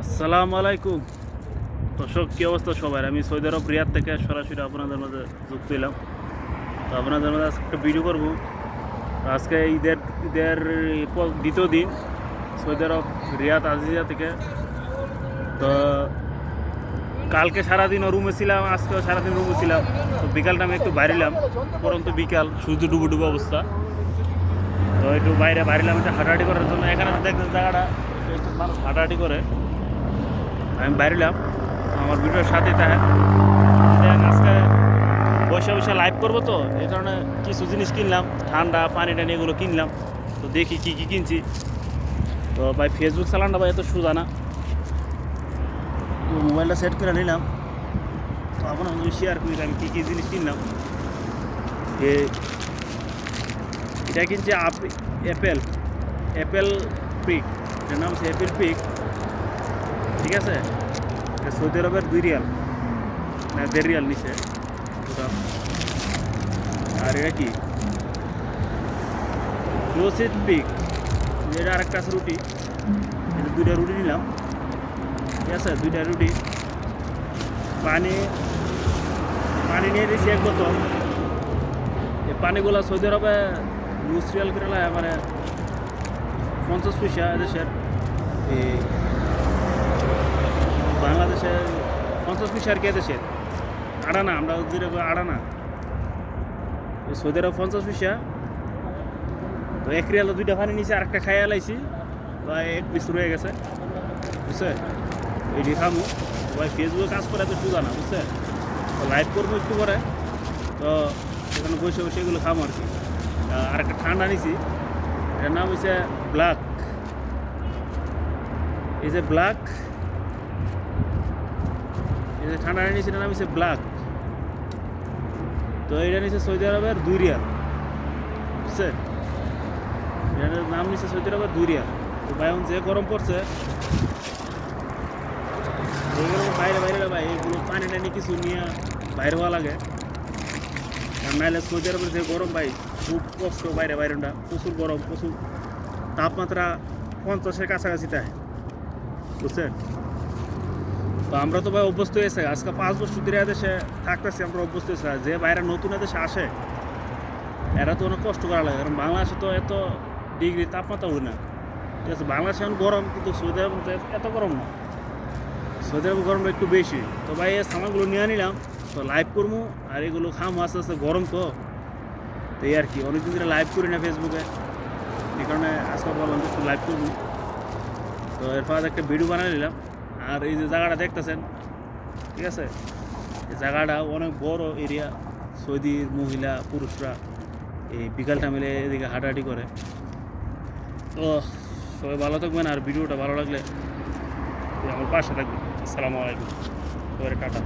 আসসালামু আলাইকুম। দর্শক, কী অবস্থা সবার? আমি সৌদি আরব রিয়াদ থেকে সরাসরি আপনাদের মাঝে যুক্ত হলাম তো আপনাদের মাঝে আজকে একটা ভিডিও করব। আজকে ঈদের ঈদের দ্বিতীয় দিন সৌদি আরব রিয়াদ আজিজা থেকে। তো কালকে সারাদিন রুমে ছিলাম, আজকেও সারাদিন রুমে ছিলাম। তো বিকালটা আমি একটু বাইরেলাম, পরন্তু বিকাল সূর্য ডুবো ডুবো অবস্থা। তো একটু বাইরে বাইরেলাম, একটু হাঁটাহাঁটি করার জন্য। এখানে দেখতেন জায়গাটা মানুষ হাঁটাহাঁটি করে। আমি বাইরেলাম আমার ভিডিওর সাথে থাকেন দেখেন আজকে বসে বসে লাইভ করব তো এই কারণে কিছু জিনিস কিনলাম, ঠান্ডা, পানি টানি এগুলো কিনলাম। তো দেখি কি কি কিনছি। তো ভাই ফেসবুক চালানটা ভাই এত সুদা না। তো মোবাইলটা সেট করে নিলাম। তো আপনার সঙ্গে শেয়ার করি আমি কী কী জিনিস কিনলাম। এটা কিনছে অ্যাপেল অ্যাপেল পিক এটার নাম হচ্ছে অ্যাপেল পিক ঠিক আছে? সৌদি আরবের দুই রিয়াল। না, দেড় রিয়াল নিচে। আর এটা কি? রোসিদ পিক এটা আরেকটা রুটি। এটা দুইটা রুটি নিলাম। ঠিক আছে? দুইটা রুটি। পানি পানি নিয়ে দিয়েছি এক বোতল। এই পানিগুলো সৌদি আরবে রুস রিয়াল করে মানে পঞ্চাশ পয়সা দেশের এই বাংলাদেশে পঞ্চাশ পয়সা আর কি দেশের? আড়ানা, আমরা যেরকম আড়ানা। সৌদি আরব পঞ্চাশ পয়সা তো এক রিয়াল দুইটা পানি নিচে আরেকটা খাইয়া লাইছি। বা এক পিস রয়ে গেছে, বুঝছে? এটি খামু। ভাই ফেসবুকে কাজ করে তো সুদা না বুঝছে? তো লাইভ করব একটু পরে। তো সেখানে বসে বসে এগুলো খামো আর কি। আর একটা ঠান্ডা নিছি। এটার নাম হচ্ছে ব্ল্যাক। এই যে ব্ল্যাক এই যে ঠান্ডা এটার নাম হচ্ছে ব্ল্যাক তো এটা নিচ্ছে সৌদি আরবের দুই রিয়াল বুঝছে? এটার নাম নিচ্ছে সৌদি আরবের দুই রিয়াল তো ভাই যে গরম পড়ছে বাইরে বাইরে ভাই, এইগুলো পানি টানি কিছু নিয়ে বাইরে হওয়া লাগে। আর নাহলে সৌদি আরবের যে গরম ভাই, খুব কষ্ট বাইরে বাইরেটা প্রচুর গরম, প্রচুর তাপমাত্রা পঞ্চাশের কাছাকাছি তাই। বুঝছেন তো আমরা তো ভাই অভ্যস্ত হয়েছে আজকে পাঁচ বছর ধরে দেশে থাকতেছি, আমরা অভ্যস্ত হয়েছে। যে বাইরে নতুন দেশে আসে, এরা তো অনেক কষ্ট করা লাগে। কারণ বাংলাদেশে তো এত ডিগ্রি তাপমাত্রা উঠে না। ঠিক আছে, বাংলাদেশে এখন গরম, কিন্তু সৌদি আরব এত গরম না। সৌদি আরব গরমটা একটু বেশি। তো ভাই, এই সামানগুলো নিয়ে নিলাম। তো লাইভ করব আর এগুলো খাম আস্তে আস্তে। গরম তো। তো এই আর কি, অনেকদিন ধরে লাইভ করি না ফেসবুকে এই কারণে আজকে বললাম একটু লাইভ করব তো এরপর একটা ভিডিও বানিয়ে নিলাম। আর এই যে জায়গাটা দেখতেছেন, ঠিক আছে? এই জায়গাটা অনেক বড় এরিয়া সৌদির মহিলা, পুরুষরা এই বিকালটা মিলে এদিকে হাঁটাহাঁটি করে। তো সবাই ভালো থাকবেন আর ভিডিওটা ভালো লাগলে আমার পাশে থাকবেন। আসসালামু আলাইকুম। এবারে টাটা।